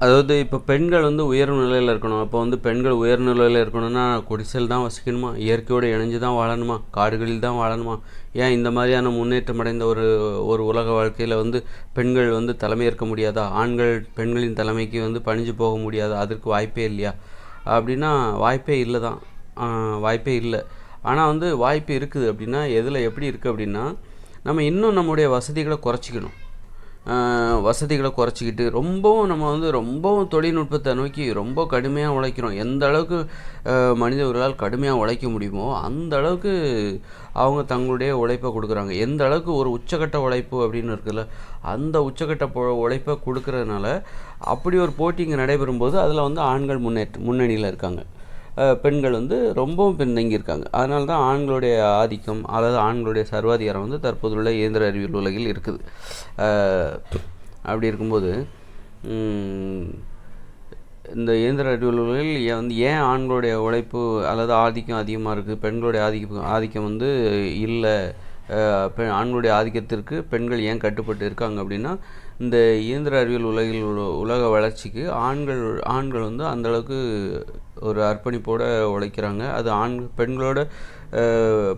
அதாவது இப்போ பெண்கள் வந்து உயர்வு நிலையில் இருக்கணும். அப்போ வந்து பெண்கள் உயர்வு நிலையில் இருக்கணும்னா குடிசையில் தான் வசிக்கணுமா? இயற்கையோடு இணைஞ்சு தான் வாழணுமா? காடுகளில் தான் வாழணுமா? ஏன் இந்த மாதிரியான முன்னேற்றம் அடைந்த ஒரு ஒரு உலக வாழ்க்கையில் வந்து பெண்கள் வந்து தலைமையேற்க முடியாதா? ஆண்கள் பெண்களின் தலைமைக்கு வந்து பணிஞ்சு போக முடியாதா? அதற்கு வாய்ப்பே இல்லையா? அப்படின்னா வாய்ப்பே இல்லை தான். வாய்ப்பே இல்லை. ஆனால் வந்து வாய்ப்பு இருக்குது. அப்படின்னா எதில் எப்படி இருக்குது அப்படின்னா நம்ம இன்னும் நம்முடைய வசதிகளை குறைச்சிக்கணும். வசதிகளை குறைச்சிக்கிட்டு ரொம்பவும் நம்ம வந்து ரொம்பவும் தொழில்நுட்பத்தை நோக்கி ரொம்ப கடுமையாக உழைக்கிறோம். எந்த அளவுக்கு மனிதர்களால் கடுமையாக உழைக்க முடியுமோ அந்த அளவுக்கு அவங்க தங்களுடைய உழைப்பை கொடுக்குறாங்க. எந்த அளவுக்கு ஒரு உச்சக்கட்ட உழைப்பு அப்படின்னு இருக்குல்ல அந்த உச்சக்கட்ட உழைப்பை கொடுக்கறதுனால அப்படி ஒரு போட்டி இங்கே நடைபெறும்போது அதில் வந்து ஆண்கள் முன்னேற்ற முன்னணியில் இருக்காங்க. பெண்கள் வந்து ரொம்பவும் பின்னங்கியிருக்காங்க அதனால தான் ஆண்களுடைய ஆதிக்கம் அதாவது ஆண்களுடைய சர்வாதிகாரம் வந்து தற்போதுள்ள இயந்திர அறிவியல் உலகில் இருக்குது. அப்படி இருக்கும்போது இந்த இயந்திர அறிவியல் உலகில் ஏன் வந்து ஏன் ஆண்களுடைய உழைப்பு அல்லது ஆதிக்கம் அதிகமாக இருக்குது பெண்களுடைய ஆதிக்கம் ஆதிக்கம் வந்து இல்லை பெண் ஆண்களுடைய ஆதிக்கத்திற்கு பெண்கள் ஏன் கட்டுப்பட்டு இருக்காங்க அப்படின்னா இந்த இயந்திர அறிவியல் உலகில் உலக வளர்ச்சிக்கு ஆண்கள் ஆண்கள் வந்து அந்த அளவுக்கு ஒரு அர்ப்பணிப்போடு உழைக்கிறாங்க. அது ஆண் பெண்களோட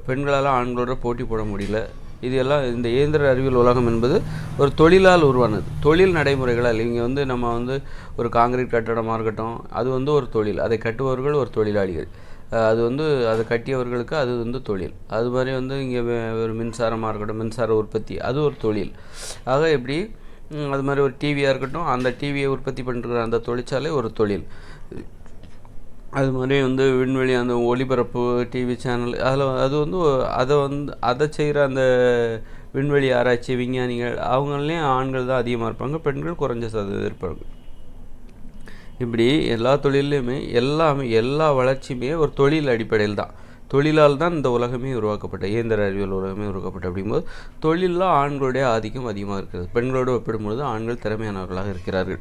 பெண்களால் ஆண்களோட போட்டி போட முடியல. இது எல்லாம் இந்த இயந்திர அறிவியல் உலகம் என்பது ஒரு தொழிலால் உருவானது. தொழில் நடைமுறைகளால் இங்கே வந்து நம்ம வந்து ஒரு காங்கிரீட் கட்டடமாக இருக்கட்டும் அது வந்து ஒரு தொழில். அதை கட்டுபவர்கள் ஒரு தொழிலாளிகள். அது வந்து அதை கட்டியவர்களுக்கு அது வந்து தொழில். அது மாதிரி வந்து இங்கே ஒரு மின்சாரமாக இருக்கட்டும் மின்சார உற்பத்தி அது ஒரு தொழில். ஆக எப்படி அது மாதிரி ஒரு டிவியாக இருக்கட்டும் அந்த டிவியை உற்பத்தி பண்ணுற அந்த தொழிற்சாலை ஒரு தொழில். அது மாதிரி வந்து விண்வெளி அந்த ஒளிபரப்பு டிவி சேனல் அதில் அது வந்து அதை வந்து அதை செய்கிற அந்த விண்வெளி ஆராய்ச்சி விஞ்ஞானிகள் அவங்களையும் ஆண்கள் தான் அதிகமாக இருப்பாங்க பெண்கள் குறைஞ்ச சதவீதம் இருப்பாங்க. இப்படி எல்லா தொழில்லையுமே எல்லாமே எல்லா வளர்ச்சியுமே ஒரு தொழில் அடிப்படையில் தான் தொழிலால் தான் இந்த உலகமே உருவாக்கப்பட்ட இயந்திர அறிவியல் உலகமே உருவாக்கப்பட்ட அப்படிங்கும்போது தொழிலில் ஆண்களுடைய ஆதிக்கம் அதிகமாக இருக்கிறது. பெண்களோடு ஒப்பிடும்பொழுது ஆண்கள் திறமையானவர்களாக இருக்கிறார்கள்.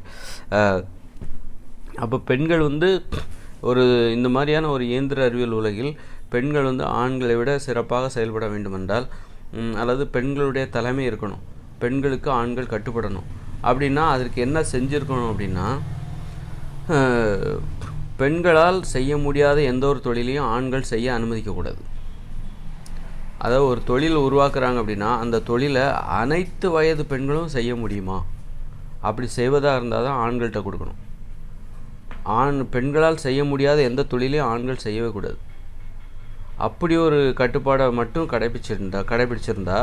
அப்போ பெண்கள் வந்து ஒரு இந்த மாதிரியான ஒரு இயந்திர அறிவியல் உலகில் பெண்கள் வந்து ஆண்களை விட சிறப்பாக செயல்பட வேண்டுமென்றால் அல்லது பெண்களுடைய தலைமை இருக்கணும். பெண்களுக்கு ஆண்கள் கட்டுப்படணும். அப்படின்னா அதற்கு என்ன செஞ்சுருக்கணும் அப்படின்னா பெண்களால் செய்ய முடியாத எந்த ஒரு தொழிலையும் ஆண்கள் செய்ய அனுமதிக்கக்கூடாது அதாவது ஒரு தொழில் உருவாக்குறாங்க அப்படின்னா அந்த தொழிலை அனைத்து வயது பெண்களும் செய்ய முடியுமா? அப்படி செய்வதாக இருந்தால் தான் ஆண்கள்கிட்ட கொடுக்கணும். ஆண் பெண்களால் செய்ய முடியாத எந்த தொழிலையும் ஆண்கள் செய்யவே கூடாது. அப்படி ஒரு கட்டுப்பாடை மட்டும் கடைபிடிச்சிருந்தா கடைபிடிச்சிருந்தா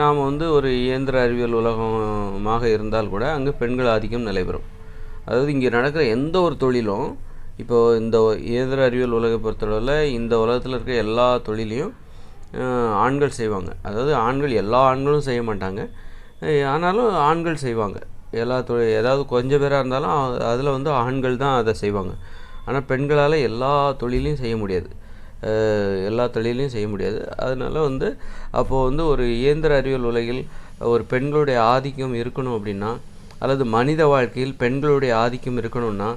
நாம் வந்து ஒரு இயந்திர அறிவியல் உலகமாக இருந்தால் கூட அங்கே பெண்கள் ஆதிக்கம் நிலைபெறும். அதாவது இங்கே நடக்கிற எந்த ஒரு தொழிலும் இப்போது இந்த இயந்திர அறிவியல் உலகை பொறுத்தளவில் இந்த உலகத்தில் இருக்கிற எல்லா தொழிலையும் ஆண்கள் செய்வாங்க. அதாவது ஆண்கள் எல்லா ஆண்களும் செய்ய மாட்டாங்க. ஆனாலும் ஆண்கள் செய்வாங்க. எல்லா தொழில் ஏதாவது கொஞ்சம் பேராக இருந்தாலும் அதில் வந்து ஆண்கள் தான் அதை செய்வாங்க. ஆனால் பெண்களால் எல்லா தொழிலையும் செய்ய முடியாது. எல்லா தொழிலையும் செய்ய முடியாது. அதனால் வந்து அப்போது வந்து ஒரு இயந்திர அறிவியல் உலகில் ஒரு பெண்களுடைய ஆதிக்கம் இருக்கணும் அப்படின்னா அல்லது மனித வாழ்க்கையில் பெண்களுடைய ஆதிக்கம் இருக்கணும்னா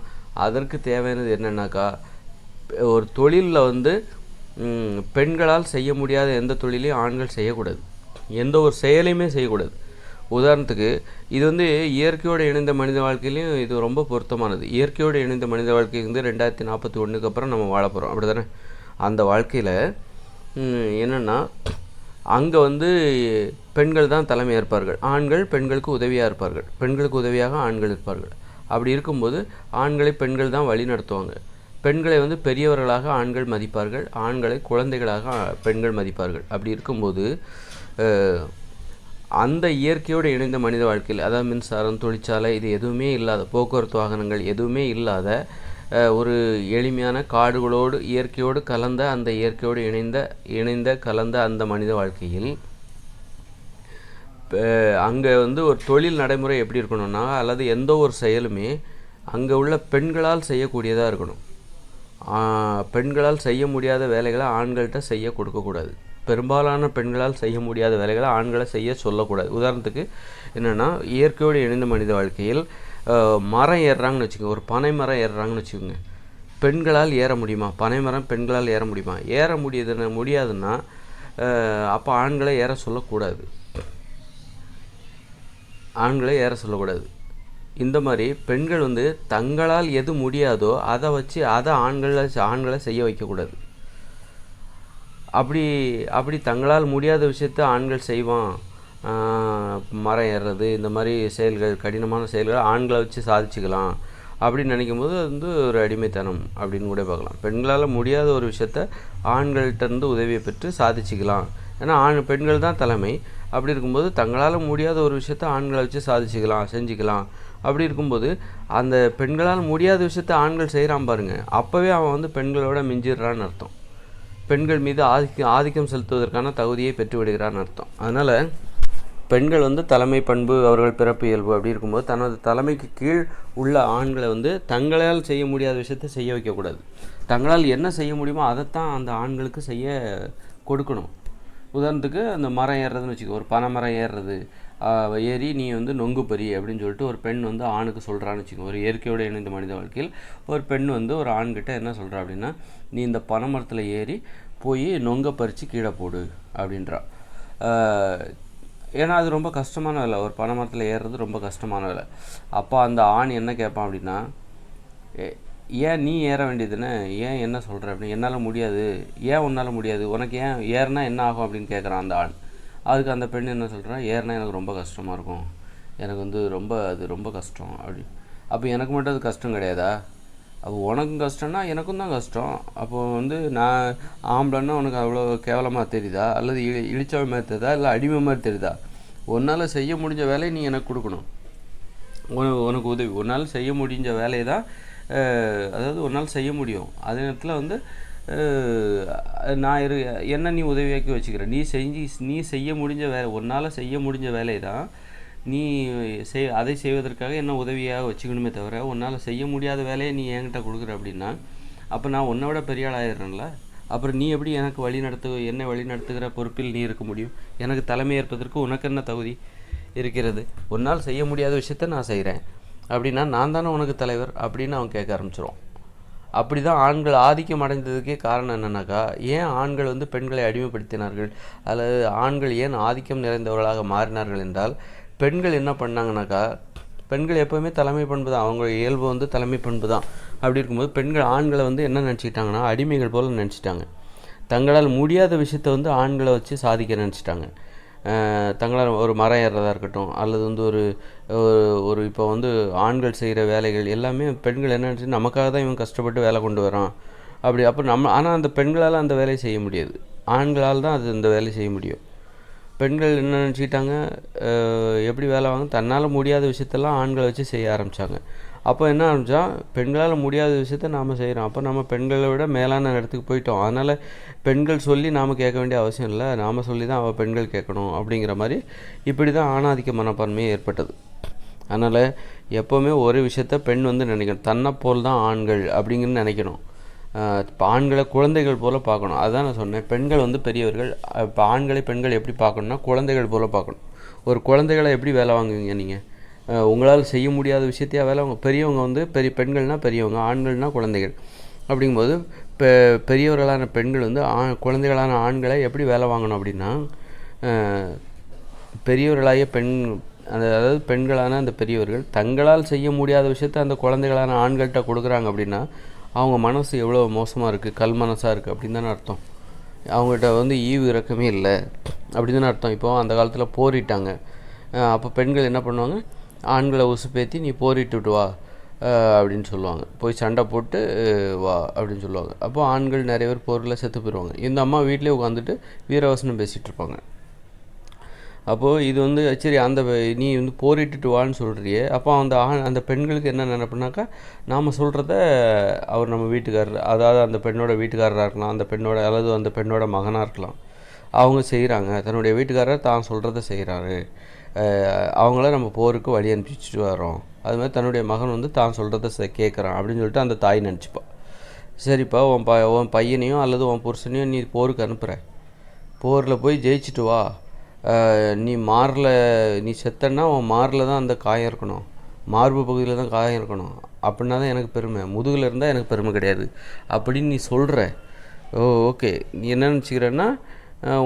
அதற்கு தேவையானது என்னென்னாக்கா ஒரு தொழிலில் வந்து பெண்களால் செய்ய முடியாத எந்த தொழிலையும் ஆண்கள் செய்யக்கூடாது. எந்த ஒரு செயலையுமே செய்யக்கூடாது. உதாரணத்துக்கு இது வந்து இயற்கையோடு இணைந்த மனித வாழ்க்கையிலையும் இது ரொம்ப பொருத்தமானது. இயற்கையோடு இணைந்த மனித வாழ்க்கை வந்து ரெண்டாயிரத்தி நாற்பத்தி ஒன்றுக்கு அப்புறம் நம்ம வாழ போகிறோம் அப்படி தானே அந்த வாழ்க்கையில் என்னென்னா அங்கே வந்து பெண்கள் தான் தலைமை ஏற்பார்கள் ஆண்கள் பெண்களுக்கு உதவியாக இருப்பார்கள். பெண்களுக்கு உதவியாக ஆண்கள் இருப்பார்கள். அப்படி இருக்கும்போது ஆண்களை பெண்கள் தான் வழி நடத்துவாங்க. பெண்களை வந்து பெரியவர்களாக ஆண்கள் மதிப்பார்கள். ஆண்களை குழந்தைகளாக பெண்கள் மதிப்பார்கள். அப்படி இருக்கும்போது அந்த இயற்கையோடு இணைந்த மனித வாழ்க்கையில் அதாவது மின்சாரம் தொழிற்சாலை இது எதுவுமே இல்லாத போக்குவரத்து வாகனங்கள் எதுவுமே இல்லாத ஒரு எளிமையான காடுகளோடு இயற்கையோடு கலந்த அந்த இயற்கையோடு இணைந்த இணைந்த கலந்த அந்த மனித வாழ்க்கையில் அங்கே வந்து ஒரு தொழில் நடைமுறை எப்படி இருக்கணும்னா அல்லது எந்த ஒரு செயலுமே அங்கே உள்ள பெண்களால் செய்யக்கூடியதாக இருக்கணும். பெண்களால் செய்ய முடியாத வேலைகளை ஆண்கள்கிட்ட செய்ய கொடுக்கக்கூடாது. பெரும்பாலான பெண்களால் செய்ய முடியாத வேலைகளை ஆண்களை செய்ய சொல்லக்கூடாது. உதாரணத்துக்கு என்னென்னா இயற்கையோடு இணைந்த மனித வாழ்க்கையில் மரம் ஏறுறாங்கன்னு வச்சுக்கோங்க. ஒரு பனை மரம் ஏறுறாங்கன்னு வச்சுக்கோங்க. பெண்களால் ஏற முடியுமா? பனை மரம் பெண்களால் ஏற முடியுமா? ஏற முடியுதுன்னு முடியாதுன்னா அப்போ ஆண்களை ஏற சொல்லக்கூடாது. ஆண்களை ஏற சொல்லக்கூடாது. இந்த மாதிரி பெண்கள் வந்து தங்களால் எது முடியாதோ அதை வச்சு அதை ஆண்களை ஆண்களை செய்ய வைக்கக்கூடாது. அப்படி அப்படி தங்களால் முடியாத விஷயத்த ஆண்கள் செய்வான். மரம் ஏறுறது இந்த மாதிரி செயல்கள் கடினமான செயல்கள் ஆண்களை வச்சு சாதிச்சுக்கலாம் அப்படின்னு நினைக்கும் போது அது வந்து ஒரு அடிமைத்தனம் அப்படின்னு கூட பார்க்கலாம். பெண்களால் முடியாத ஒரு விஷயத்த ஆண்கள்கிட்டருந்து உதவியை பெற்று சாதிச்சுக்கலாம். ஏன்னா ஆண் பெண்கள் தான் தலைமை. அப்படி இருக்கும்போது தங்களால் முடியாத ஒரு விஷயத்த ஆண்களை வச்சு சாதிச்சுக்கலாம் செஞ்சுக்கலாம். அப்படி இருக்கும்போது அந்த பெண்களால் முடியாத விஷயத்த ஆண்கள் செய்கிறான் பாருங்கள் அப்போவே அவன் வந்து பெண்களோட மிஞ்சிடுறான்னு அர்த்தம். பெண்கள் மீது ஆதிக்கம் ஆதிக்கம் செலுத்துவதற்கான தகுதியை பெற்று விடுகிறான்னு அர்த்தம். அதனால் பெண்கள் வந்து தலைமை பண்பு அவர்கள் பிறப்பு இயல்பு அப்படி இருக்கும்போது தனது தலைமைக்கு கீழ் உள்ள ஆண்களை வந்து தங்களால் செய்ய முடியாத விஷயத்தை செய்ய வைக்கக்கூடாது. தங்களால் என்ன செய்ய முடியுமோ அதைத்தான் அந்த ஆண்களுக்கு செய்ய கொடுக்கணும். உதாரணத்துக்கு அந்த மரம் ஏறுறதுன்னு வச்சுக்கோ ஒரு பனை மரம் ஏறுறது ஏறி நீ வந்து நொங்கு பறி அப்படின்னு சொல்லிட்டு ஒரு பெண் வந்து ஆணுக்கு சொல்கிறான்னு வச்சுக்கோ ஒரு இயற்கையோடு இணைந்த மனித வாழ்க்கையில் ஒரு பெண் வந்து ஒரு ஆண்கிட்ட என்ன சொல்கிறா அப்படின்னா நீ இந்த பனை மரத்தில் ஏறி போய் நொங்க பறித்து கீழே போடு அப்படின்றா. ஏன்னா அது ரொம்ப கஷ்டமான வேலை. ஒரு பனை மரத்தில் ஏறுறது ரொம்ப கஷ்டமான வேலை. அப்போ அந்த ஆண் என்ன கேட்பான் அப்படின்னா "ஏ- ஏன் நீ ஏற வேண்டியதுன்னு ஏன் என்ன சொல்கிற அப்படின்னு என்னால் முடியாது. ஏன் உன்னால் முடியாது? உனக்கு ஏன் ஏறினா என்ன ஆகும்? அப்படின்னு கேட்குறான் அந்த ஆண். அதுக்கு அந்த பெண் என்ன சொல்கிறான் ஏறினா எனக்கு ரொம்ப கஷ்டமாக இருக்கும். எனக்கு வந்து ரொம்ப அது ரொம்ப கஷ்டம். அப்படி. அப்போ எனக்கு மட்டும் அது கஷ்டம் கிடையாதா? அப்போ உனக்கும் கஷ்டம்னா எனக்கும் தான் கஷ்டம். அப்போ வந்து நான் ஆம்பளைன்னா உனக்கு அவ்வளோ கேவலமாக தெரியுதா? அல்லது இழி இழிச்சவன் மாதிரி தெரியுதா? இல்லை அடிமை மாதிரி தெரியுதா? உன்னால் செய்ய முடிஞ்ச வேலையை நீ எனக்கு கொடுக்கணும். உனக்கு உனக்கு உதவி. உன்னால் செய்ய முடிஞ்ச வேலையை தான் அதாவது உன்னால் செய்ய முடியும். அதே நேரத்தில் வந்து நான் இரு என்ன நீ உதவியாக்கி வச்சுக்கிற? நீ செஞ்சு நீ செய்ய முடிஞ்ச வேலை உன்னால் செய்ய முடிஞ்ச வேலையை தான் நீ செய் அதை செய்வதற்காக என்ன உதவியாக வச்சுக்கணுமே தவிர உன்னால் செய்ய முடியாத வேலையை நீ என்கிட்ட கொடுக்குற அப்படின்னா அப்போ நான் உன்னை விட பெரிய ஆள் ஆயிடுறேன்ல. அப்புறம் நீ எப்படி எனக்கு வழி நடத்து என்னை வழி நடத்துகிற பொறுப்பில் நீ இருக்க முடியும்? எனக்கு தலைமை ஏற்பதற்கு உனக்கு என்ன தகுதி இருக்கிறது? உன்னால் செய்ய முடியாத விஷயத்த நான் செய்கிறேன் அப்படின்னா நான் தானே உனக்கு தலைவர் அப்படின்னு அவன் கேட்க ஆரம்பிச்சிருவான். அப்படி தான் ஆண்கள் ஆதிக்கம் அடைந்ததுக்கே காரணம் என்னென்னாக்கா ஏன் ஆண்கள் வந்து பெண்களை அடிமைப்படுத்தினார்கள்? அல்லது ஆண்கள் ஏன் ஆதிக்கம் நிறைந்தவர்களாக மாறினார்கள் என்றால் பெண்கள் என்ன பண்ணாங்கனாக்கா பெண்கள் எப்போவுமே தலைமை பண்பு தான். அவங்க இயல்பு வந்து தலைமை பண்பு தான். அப்படி இருக்கும்போது பெண்கள் ஆண்களை வந்து என்ன நினச்சிக்கிட்டாங்கன்னா அடிமைகள் போல் நினச்சிட்டாங்க. தங்களால் முடியாத விஷயத்த வந்து ஆண்களை வச்சு சாதிக்க நினச்சிட்டாங்க. தங்களால் ஒரு மரம் ஏறுறதா இருக்கட்டும் அல்லது வந்து ஒரு ஒரு- இப்போ வந்து ஆண்கள் செய்கிற வேலைகள் எல்லாமே பெண்கள் என்ன நினச்சி நமக்காக தான் இவன் கஷ்டப்பட்டு வேலை கொண்டு வரான். அப்படி அப்போ நம்ம ஆனால் அந்த பெண்களால் அந்த வேலையை செய்ய முடியாது. ஆண்களால் தான் அது அந்த வேலையை செய்ய முடியும். பெண்கள் என்ன நினச்சிக்கிட்டாங்க எப்படி வேலை வாங்க தன்னால் முடியாத விஷயத்தெல்லாம் ஆண்களை வச்சு செய்ய ஆரம்பித்தாங்க அப்போ என்ன ஆரம்பித்தா பெண்களால் முடியாத விஷயத்த நாம் செய்கிறோம் அப்போ நம்ம பெண்களை விட மேலான இடத்துக்கு போயிட்டோம். அதனால் பெண்கள் சொல்லி நாம் கேட்க வேண்டிய அவசியம் இல்லை. நாம் சொல்லி தான் அவள் பெண்கள் கேட்கணும் அப்படிங்கிற மாதிரி இப்படி தான் ஆணாதிக்க மனப்பான்மையே ஏற்பட்டது. அதனால் எப்போவுமே ஒரு விஷயத்த பெண் வந்து நினைக்கணும். தன்னை போல் தான் ஆண்கள் அப்படிங்கன்னு நினைக்கணும். ஆண்களை குழந்தைகள் போல் பார்க்கணும். அதுதான் நான் சொன்னேன். பெண்கள் வந்து பெரியவர்கள். இப்போ ஆண்களை பெண்கள் எப்படி பார்க்கணும்னா குழந்தைகள் போல் பார்க்கணும். ஒரு குழந்தைகளை எப்படி வேலை வாங்குவீங்க நீங்கள் உங்களால் செய்ய முடியாத விஷயத்தையா வேலை வாங்க? பெரியவங்க வந்து பெரிய பெண்கள்னால் பெரியவங்க ஆண்கள்னா குழந்தைகள். அப்படிங்கும்போது பெ பெரியவர்களான பெண்கள் வந்து ஆ குழந்தைகளான ஆண்களை எப்படி வேலை வாங்கணும் அப்படின்னா பெரியவர்களாகிய பெண் அந்த அதாவது பெண்களான அந்த பெரியவர்கள் தங்களால் செய்ய முடியாத விஷயத்த அந்த குழந்தைகளான ஆண்கள்கிட்ட கொடுக்குறாங்க அப்படின்னா அவங்க மனசு எவ்வளோ மோசமாக இருக்குது கல் மனசாக இருக்குது அப்படின்னு தானே அர்த்தம். அவங்ககிட்ட வந்து ஈவு இறக்கமே இல்லை அப்படின்னு தானே அர்த்தம். இப்போ அந்த காலத்தில் போரிட்டாங்க. அப்போ பெண்கள் என்ன பண்ணுவாங்க? ஆண்களை உசுப்பேற்றி நீ போரிட்டு விட்டு வா அப்படின்னு சொல்லுவாங்க. போய் சண்டை போட்டு வா அப்படின்னு சொல்லுவாங்க. அப்போ ஆண்கள் நிறைய பேர் போரில் செத்து போயிடுவாங்க இந்த அம்மா வீட்டிலே உட்காந்துட்டு வீரவசனம் பேசிகிட்டு இருப்பாங்க. அப்போது இது வந்து சரி அந்த நீ வந்து போரிட்டுட்டு வான்னு சொல்கிறியே அப்போ அந்த ஆண் அந்த பெண்களுக்கு என்ன நினைப்புனாக்கா நாம் சொல்கிறத அவர் நம்ம வீட்டுக்காரர் அதாவது அந்த பெண்ணோட வீட்டுக்காரராக இருக்கலாம் அந்த பெண்ணோட அல்லது அந்த பெண்ணோட மகனாக இருக்கலாம். அவங்க செய்கிறாங்க தன்னுடைய வீட்டுக்காரர் தான் சொல்கிறத செய்கிறாரு அவங்கள நம்ம போருக்கு வழி அனுப்பிச்சிட்டு வரோம் அது மாதிரி தன்னுடைய மகன் வந்து தான் சொல்கிறத கேட்குறான் அப்படின்னு சொல்லிட்டு அந்த தாய் நினச்சிப்பா. சரிப்பா உன் ப உன் பையனையும் அல்லது உன் புருஷனையும் நீ போருக்கு அனுப்புகிற போரில் போய் ஜெயிச்சிட்டு வா. நீ மாரில் நீ செத்தன்னா உன் மாரில் தான் அந்த காயம் இருக்கணும். மார்பு பகுதியில் தான் காயம் இருக்கணும். அப்படின்னா தான் எனக்கு பெருமை. முதுகில் இருந்தால் எனக்கு பெருமை கிடையாது. அப்படின்னு நீ சொல்கிற ஓ ஓகே. நீ என்ன நினச்சிக்கிறன்னா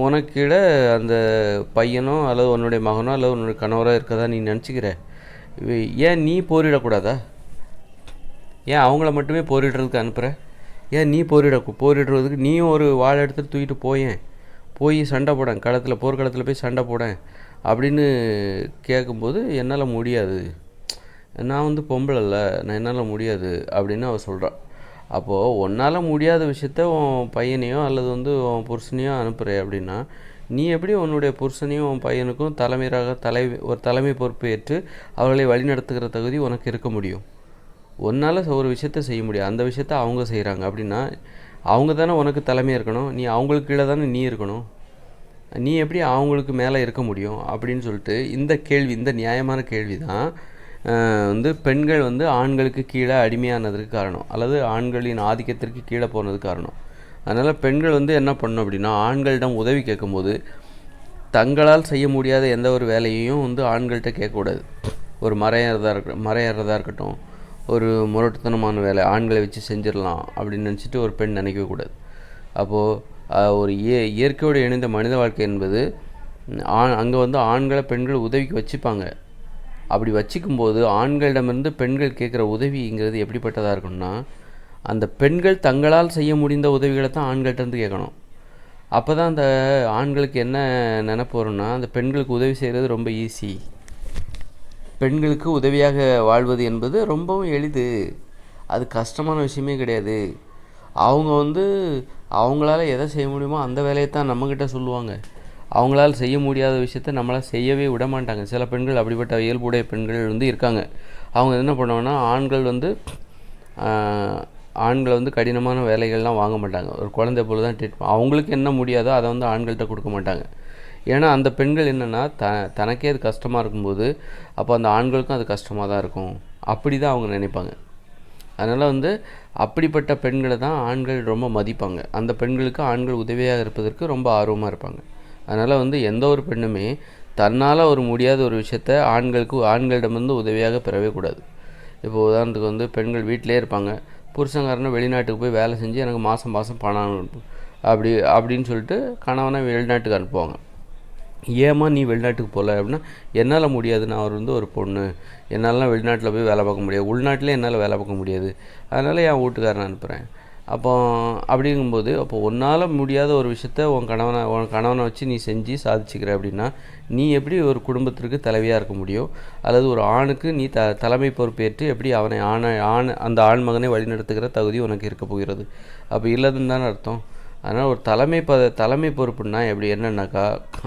உனக்கு கீழே அந்த பையனோ அல்லது உன்னுடைய மகனோ அல்லது உன்னுடைய கணவரோ இருக்கதா நீ நினச்சிக்கிற. ஏன் நீ போரிடக்கூடாதா? ஏன் அவங்கள மட்டுமே போரிடுறதுக்கு அனுப்புகிற ஏன் நீ போரிட போரிடுறதுக்கு நீயும் ஒரு வாழை எடுத்துகிட்டு தூக்கிட்டு போயேன். போய் சண்டை போடேன். களத்தில் போர்க்களத்தில் போய் சண்டை போடேன். அப்படின்னு கேட்கும்போது என்னால் முடியாது. நான் வந்து பொம்பளை இல்லை. நான் என்னால் முடியாது. அப்படின்னு அவள் சொல்கிறான் அப்போது உன்னால் முடியாத விஷயத்த உன் பையனையோ அல்லது வந்து உன் புருஷனையோ அனுப்புகிற அப்படின்னா நீ எப்படி உன்னுடைய புருஷனையும் உன் பையனுக்கும் தலைமையாக தலை ஒரு தலைமை பொறுப்பு ஏற்று அவர்களை வழிநடத்துகிற தகுதி உனக்கு இருக்க முடியும்? உன்னால் ஒரு விஷயத்த செய்ய முடியும் அந்த விஷயத்த அவங்க செய்கிறாங்க அப்படின்னா அவங்க தானே உனக்கு தலைமையாக இருக்கணும்? நீ அவங்களுக்கு கீழே தானே நீ இருக்கணும்? நீ எப்படி அவங்களுக்கு மேலே இருக்க முடியும் அப்படின்னு சொல்லிட்டு இந்த கேள்வி இந்த நியாயமான கேள்வி தான் வந்து பெண்கள் வந்து ஆண்களுக்கு கீழே அடிமையானதுக்கு காரணம் அல்லது ஆண்களின் ஆதிக்கத்திற்கு கீழே போனதுக்கு காரணம். அதனால் பெண்கள் வந்து என்ன பண்ணணும் அப்படின்னா ஆண்களிடம் உதவி கேட்கும்போது தங்களால் செய்ய முடியாத எந்த ஒரு வேலையையும் வந்து ஆண்கள்கிட்ட கேட்கக்கூடாது. ஒரு மறையறதா இருக்க மறையறதா இருக்கட்டும் ஒரு முரட்டுத்தனமான வேலை ஆண்களை வச்சு செஞ்சிடலாம் அப்படின்னு நினச்சிட்டு ஒரு பெண் நினைக்கவே கூடாது. அப்போது ஒரு இய இயற்கையோடு இணைந்த மனித வாழ்க்கை என்பது ஆண் அங்கே வந்து ஆண்களை பெண்கள் உதவிக்கு வச்சுப்பாங்க. அப்படி வச்சுக்கும்போது ஆண்களிடமிருந்து பெண்கள் கேட்குற உதவிங்கிறது எப்படிப்பட்டதாக இருக்கும்னா அந்த பெண்கள் தங்களால் செய்ய முடிந்த உதவிகளை தான் ஆண்கள்ட்ட இருந்து கேட்கணும். அப்போ தான் அந்த ஆண்களுக்கு என்ன நினைப்பு வரும்னா அந்த பெண்களுக்கு உதவி செய்கிறது ரொம்ப ஈஸி பெண்களுக்கு உதவியாக வாழ்வது என்பது ரொம்பவும் எளிது. அது கஷ்டமான விஷயமே கிடையாது. அவங்க வந்து அவங்களால எதை செய்ய முடியுமோ அந்த வேலையை தான் நம்மக்கிட்ட சொல்லுவாங்க. அவங்களால செய்ய முடியாத விஷயத்த நம்மளால் செய்யவே விட மாட்டாங்க. சில பெண்கள் அப்படிப்பட்ட இயல்புடைய பெண்கள் வந்து இருக்காங்க. அவங்க என்ன பண்ணுவாங்கன்னா ஆண்கள் வந்து ஆண்களை வந்து கடினமான வேலைகள்லாம் வாங்க மாட்டாங்க. ஒரு குழந்தை போல தான் ட்ரீட் அவங்களுக்கு என்ன முடியாதோ அதை வந்து ஆண்கள்கிட்ட கொடுக்க மாட்டாங்க. ஏன்னா அந்த பெண்கள் என்னென்னா த தனக்கே அது கஷ்டமாக இருக்கும்போது அப்போ அந்த ஆண்களுக்கும் அது கஷ்டமாக தான் இருக்கும். அப்படி தான் அவங்க நினைப்பாங்க. அதனால் வந்து அப்படிப்பட்ட பெண்களை தான் ஆண்கள் ரொம்ப மதிப்பாங்க. அந்த பெண்களுக்கு ஆண்கள் உதவியாக இருப்பதற்கு ரொம்ப ஆர்வமாக இருப்பாங்க. அதனால் வந்து எந்த ஒரு பெண்ணுமே தன்னால் ஒரு முடியாத ஒரு விஷயத்த ஆண்களுக்கு ஆண்களிடமிருந்து உதவியாக பெறவே கூடாது. இப்போ உதாரணத்துக்கு வந்து பெண்கள் வீட்டிலே இருப்பாங்க. புருஷங்காரனை வெளிநாட்டுக்கு போய் வேலை செஞ்சு எனக்கு மாதம் மாதம் பணம் அனுப்பு அப்படி அப்படின்னு சொல்லிட்டு கணவனை வெளிநாட்டுக்கு அனுப்புவாங்க. ஏம்மா நீ வெளிநாட்டுக்கு போகல அப்படின்னா என்னால் முடியாது நான் அவர் வந்து ஒரு பொண்ணு. என்னாலலாம் வெளிநாட்டில் போய் வேலை பார்க்க முடியாது. உள்நாட்டிலே என்னால் வேலை பார்க்க முடியாது. அதனால் என் வீட்டுக்காரன் அனுப்புகிறேன் அப்போ அப்படிங்கும்போது அப்போ உன்னால் முடியாத ஒரு விஷயத்த உன் கணவனை உன் கணவனை வச்சு நீ செஞ்சு சாதிச்சுக்கிற அப்படின்னா நீ எப்படி ஒரு குடும்பத்திற்கு தலைவியாக இருக்க முடியும் அல்லது ஒரு ஆணுக்கு நீ த தலைமை பொறுப்பேற்று எப்படி அவனை ஆணை ஆண் அந்த ஆண் மகனை வழிநடத்துகிற தகுதி உனக்கு இருக்க போகிறது? அப்போ இல்லைன்னு தானே அர்த்தம். அதனால் ஒரு தலைமை ப தலைமை பொறுப்புன்னா எப்படி? என்னென்னாக்கா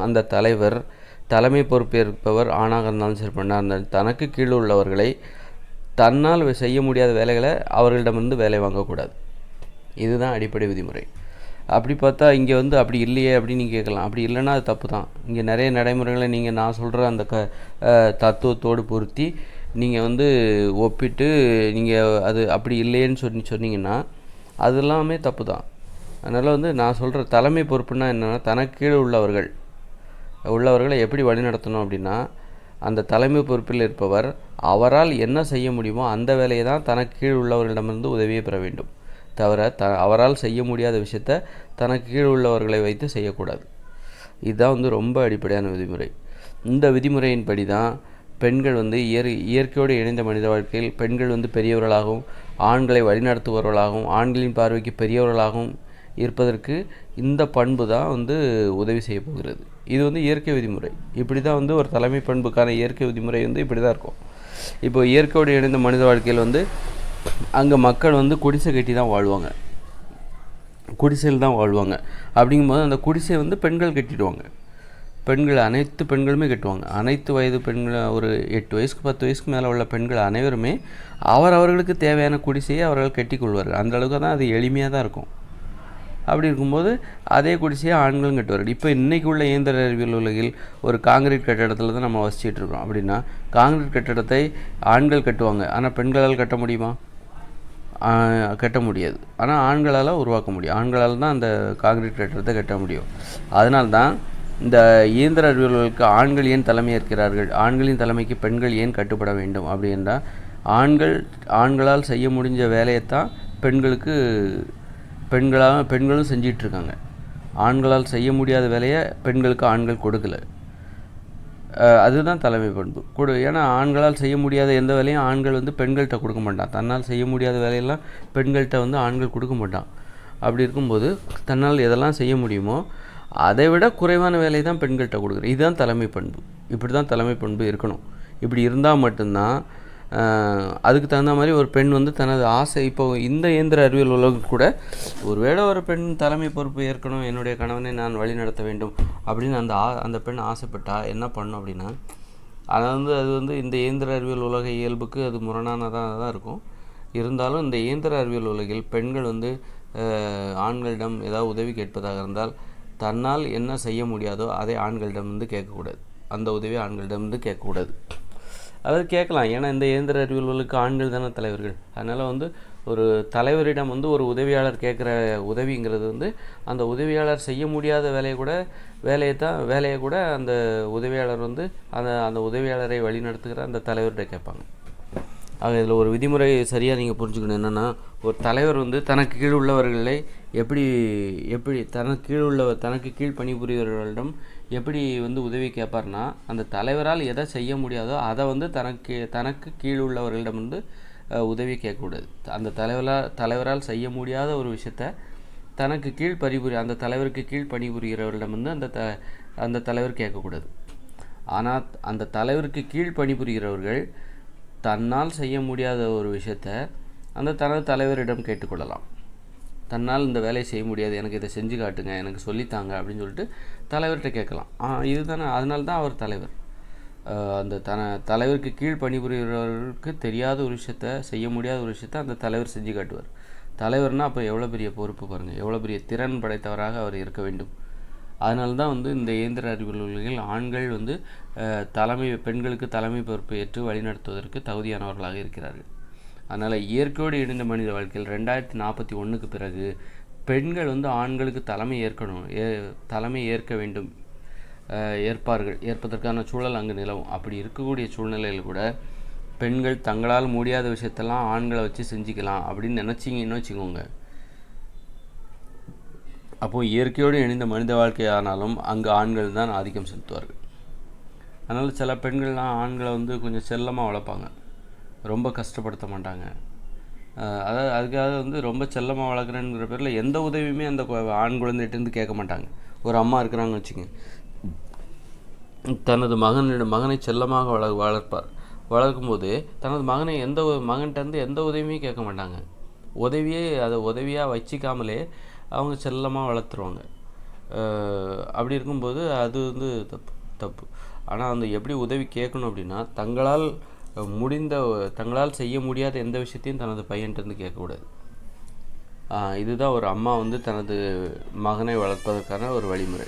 அந்த தலைவர் தலைமை பொறுப்பேற்பவர் ஆணாக இருந்தாலும் சரி பெண்ணாக இருந்தாலும் தனக்கு கீழே உள்ளவர்களை தன்னால் செய்ய முடியாத வேலைகளை அவர்களிடமிருந்து வேலை வாங்கக்கூடாது. இதுதான் அடிப்படை விதிமுறை. அப்படி பார்த்தா இங்கே வந்து அப்படி இல்லையே அப்படின்னு நீங்கள் கேட்கலாம். அப்படி இல்லைன்னா அது தப்பு தான். இங்கே நிறைய நடைமுறைகளை நீங்கள் நான் சொல்கிற அந்த க தத்துவத்தோடு பொருத்தி நீங்கள் வந்து ஒப்பிட்டு நீங்கள் அது அப்படி இல்லையேன்னு சொல்லி சொன்னீங்கன்னா அது எல்லாமே தப்பு தான். அதனால் வந்து நான் சொல்கிற தலைமை பொறுப்புன்னா என்னென்னா தனக்கு கீழே உள்ளவர்கள். உள்ளவர்களை எப்படி வழிநடத்தணும் அப்படின்னா அந்த தலைமை பொறுப்பில் இருப்பவர் அவரால் என்ன செய்ய முடியுமோ அந்த வேலையை தான் தனக்கு கீழ் உள்ளவர்களிடமிருந்து உதவியை பெற வேண்டும். தவிர த அவரால் செய்ய முடியாத விஷயத்த தனக்கு கீழ் உள்ளவர்களை வைத்து செய்யக்கூடாது. இதுதான் வந்து ரொம்ப அடிப்படையான விதிமுறை. இந்த விதிமுறையின்படி தான் பெண்கள் வந்து இயற் இயற்கையோடு இணைந்த மனித வாழ்க்கையில் பெண்கள் வந்து பெரியவர்களாகவும் ஆண்களை வழிநடத்துபவர்களாகவும் ஆண்களின் பார்வைக்கு பெரியவர்களாகவும் இருப்பதற்கு இந்த பண்பு தான் வந்து உதவி செய்ய போகிறது. இது வந்து இயற்கை விதிமுறை. இப்படி தான் வந்து ஒரு தலைமை பண்புக்கான இயற்கை விதிமுறை வந்து இப்படி தான் இருக்கும். இப்போ இயற்கையோடு இணைந்த மனித வாழ்க்கையில் வந்து அங்கே மக்கள் வந்து குடிசை கட்டி தான் வாழ்வாங்க. குடிசையில் தான் வாழ்வாங்க. அப்படிங்கும்போது அந்த குடிசை வந்து பெண்கள் கட்டிடுவாங்க. பெண்கள் அனைத்து பெண்களுமே கட்டுவாங்க. அனைத்து வயது பெண்கள் ஒரு எட்டு வயசுக்கு பத்து வயசுக்கு மேலே உள்ள பெண்கள் அனைவருமே அவர் அவர்களுக்கு தேவையான குடிசையை அவர்கள் கட்டிக்கொள்வார்கள் அந்த அளவுக்கு தான் அது எளிமையாக தான் இருக்கும். அப்படி இருக்கும்போது அதே குடிசையை ஆண்களும் கட்டுவார்கள் இப்போ இன்றைக்கி உள்ள இயந்திர அறிவியல் உலகில் ஒரு காங்கிரீட் கட்டடத்தில் தான் நம்ம வசிச்சுட்டு இருக்கோம் அப்படின்னா காங்கிரீட் கட்டடத்தை ஆண்கள் கட்டுவாங்க. ஆனால் பெண்களால் கட்ட முடியுமா? கட்ட முடியாது. ஆனால் ஆண்களால் உருவாக்க முடியும். ஆண்களால் தான் அந்த காங்கிரீட் கட்டடத்தை கட்ட முடியும். அதனால தான் இந்த இயந்திர அறிவியல்களுக்கு ஆண்கள் ஏன் தலைமை ஏற்கிறார்கள்? ஆண்களின் தலைமைக்கு பெண்கள் ஏன் கட்டுப்பட வேண்டும்? அப்படின்னா ஆண்கள் ஆண்களால் செய்ய முடிஞ்ச வேலையைத்தான் பெண்களுக்கு பெண்களாக பெண்களும் செஞ்சிகிட்ருக்காங்க ஆண்களால் செய்ய முடியாத வேலையை பெண்களுக்கு ஆண்கள் கொடுக்கல. அதுதான் தலைமை பண்பு. கொடு ஏன்னா ஆண்களால் செய்ய முடியாத எந்த வேலையும் ஆண்கள் வந்து பெண்கள்கிட்ட கொடுக்க மாட்டான். தன்னால் செய்ய முடியாத வேலையெல்லாம் பெண்கள்கிட்ட வந்து ஆண்கள் கொடுக்க மாட்டான். அப்படி இருக்கும்போது தன்னால் எதெல்லாம் செய்ய முடியுமோ அதை விட குறைவான வேலையை தான் பெண்கள்கிட்ட கொடுக்குறேன் இதுதான் தலைமை பண்பு. இப்படி தான் தலைமை பண்பு இருக்கணும். இப்படி இருந்தால் மட்டும்தான் அதுக்கு தகுந்த மாதிரி ஒரு பெண் வந்து தனது ஆசை இப்போ இந்த இயந்திர அறிவியல் உலகம் கூட ஒருவேளை ஒரு பெண் தலைமை பொறுப்பு ஏற்கணும் என்னுடைய கணவனை நான் வழி நடத்த வேண்டும் அப்படின்னு அந்த ஆ அந்த பெண் ஆசைப்பட்டா என்ன பண்ணும் அப்படின்னா அது வந்து அது வந்து இந்த இயந்திர அறிவியல் உலக இயல்புக்கு அது முரணானதாக தான் இருக்கும். இருந்தாலும் இந்த இயந்திர அறிவியல் உலகில் பெண்கள் வந்து ஆண்களிடம் ஏதாவது உதவி கேட்பதாக இருந்தால் தன்னால் என்ன செய்ய முடியாதோ அதை ஆண்களிடம் வந்து கேட்கக்கூடாது. அந்த உதவி ஆண்களிடம் வந்து கேட்கக்கூடாது. அதாவது கேட்கலாம். ஏன்னா இந்த இயந்திர அறிவியல்களுக்கு ஆண்கள் தானே தலைவர்கள். அதனால் வந்து ஒரு தலைவரிடம் வந்து ஒரு உதவியாளர் கேட்குற உதவிங்கிறது வந்து அந்த உதவியாளர் செய்ய முடியாத வேலையை கூட வேலையை தான் வேலையை கூட அந்த உதவியாளர் வந்து அந்த அந்த உதவியாளரை வழிநடத்துகிற அந்த தலைவர்கிட்ட கேட்பாங்க. ஆக இதில் ஒரு விதிமுறை சரியாக நீங்கள் புரிஞ்சுக்கணும். என்னென்னா ஒரு தலைவர் வந்து தனக்கு கீழ் உள்ளவர்களை எப்படி எப்படி தனக்கு கீழ் உள்ளவர் தனக்கு கீழ் பணிபுரியவர்களிடம் எப்படி வந்து உதவி கேட்பார்னா அந்த தலைவரால் எதை செய்ய முடியாதோ அதை வந்து தனக்கு தனக்கு கீழ் உள்ளவர்களிடம் வந்து உதவி கேட்கக்கூடாது. அந்த தலைவரால் தலைவரால் செய்ய முடியாத ஒரு விஷயத்த தனக்கு கீழ் பணிபுரி அந்த தலைவருக்கு கீழ் பணிபுரிகிறவர்களிடம் வந்து அந்த த அந்த தலைவர் கேட்கக்கூடாது. ஆனால் அந்த தலைவருக்கு கீழ் பணிபுரிகிறவர்கள் தன்னால் செய்ய முடியாத ஒரு விஷயத்த அந்த தனது தலைவரிடம் கேட்டுக்கொள்ளலாம். தன்னால் இந்த வேலையை செய்ய முடியாது எனக்கு இதை செஞ்சு காட்டுங்க எனக்கு சொல்லித்தாங்க அப்படின்னு சொல்லிட்டு தலைவர்கிட்ட கேட்கலாம். ஆ இதுதானே அதனால தான் அவர் தலைவர். அந்த தன தலைவருக்கு கீழ் பணிபுரிகிறவர்களுக்கு தெரியாத ஒரு விஷயத்த செய்ய முடியாத ஒரு விஷயத்த அந்த தலைவர் செஞ்சு காட்டுவார். தலைவர்னா அப்போ எவ்வளோ பெரிய பொறுப்பு பாருங்கள் எவ்வளோ பெரிய திறன் படைத்தவராக அவர் இருக்க வேண்டும். அதனால தான் வந்து இந்த இயந்திர அறிவியல் ஆண்கள் வந்து தலைமை பெண்களுக்கு தலைமை பொறுப்பு ஏற்று வழிநடத்துவதற்கு தகுதியானவர்களாக இருக்கிறார்கள். அதனால் இயற்கையோடு இணைந்த மனித வாழ்க்கையில் ரெண்டாயிரத்தி நாற்பத்தி ஒன்றுக்கு பிறகு பெண்கள் வந்து ஆண்களுக்கு தலைமை ஏற்கணும் ஏ தலைமை ஏற்க வேண்டும். ஏற்பார்கள் ஏற்பதற்கான சூழல் அங்கு நிலவும். அப்படி இருக்கக்கூடிய சூழ்நிலையில் கூட பெண்கள் தங்களால் முடியாத விஷயத்தெல்லாம் ஆண்களை வச்சு செஞ்சுக்கலாம் அப்படின்னு நினச்சிங்கன்னு வச்சுக்கோங்க. அப்போது இயற்கையோடு இணைந்த மனித வாழ்க்கையானாலும் அங்கு ஆண்கள் தான் ஆதிக்கம் செலுத்துவார்கள். அதனால் சில பெண்கள்லாம் ஆண்களை வந்து கொஞ்சம் செல்லமாக வளர்ப்பாங்க. ரொம்ப கஷ்டப்படுத்த மாட்டாங்க. அதாவது அதுக்காக வந்து ரொம்ப செல்லமாக வளர்க்குறேங்கிற பேரில் எந்த உதவியுமே அந்த ஆண் குழந்தைகிட்டேருந்து கேட்க மாட்டாங்க. ஒரு அம்மா இருக்கிறாங்கன்னு வச்சுக்கோங்க. தனது மகனிடம் மகனை செல்லமாக வள வளர்ப்பார். வளர்க்கும்போது தனது மகனை எந்த ஒரு மகன்கிட்டருந்து எந்த உதவியுமே கேட்க மாட்டாங்க. உதவியே அதை உதவியாக வச்சிக்காமலே அவங்க செல்லமாக வளர்த்துருவாங்க. அப்படி இருக்கும்போது அது வந்து தப்பு தப்பு. ஆனால் அந்த எப்படி உதவி கேட்கணும் அப்படின்னா தங்களால் முடிந்த தங்களால் செய்ய முடியாத எந்த விஷயத்தையும் தனது பையன்கிட்டருந்து கேட்கக்கூடாது. இதுதான் ஒரு அம்மா வந்து தனது மகனை வளர்ப்பதற்கான ஒரு வழிமுறை.